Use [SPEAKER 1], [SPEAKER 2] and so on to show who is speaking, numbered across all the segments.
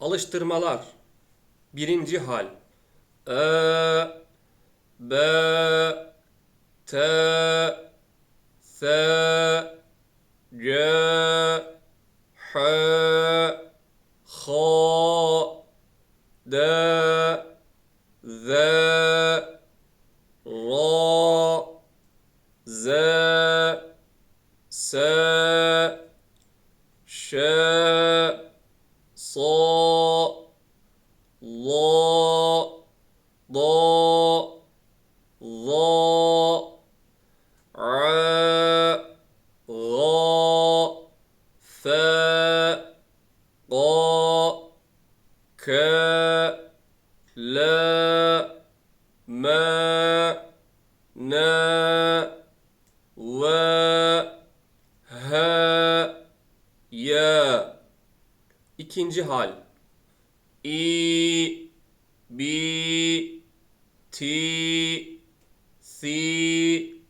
[SPEAKER 1] Alıştırmalar. Birinci hal. Ö, B, T, S, C, H, H, D, Z, R, Z, S, la la la a la fe ga ke le me ne ve he ye. İkinci hal. E B T C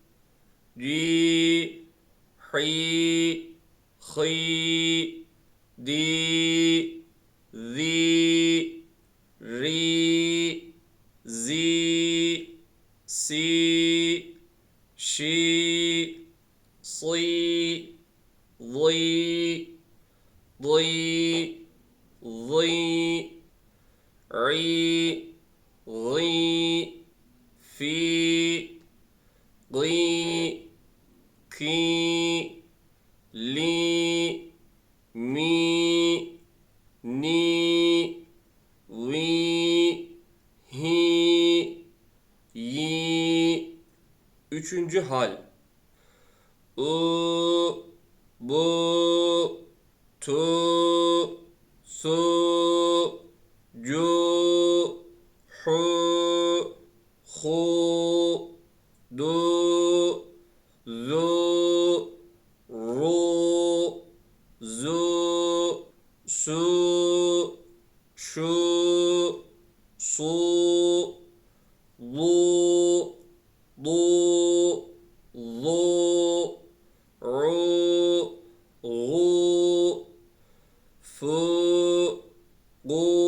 [SPEAKER 1] G H H D Z R Z C She Sli Li Li Li ri, ghi, fi, ghi, ki, li, mi, ni, vi, hi, yi. Üçüncü hal. U, bu, tu, su, ju, hu, du, zu, ru, zu, su, şu, su, lu, lu, lu, ru, ru, fu, gu,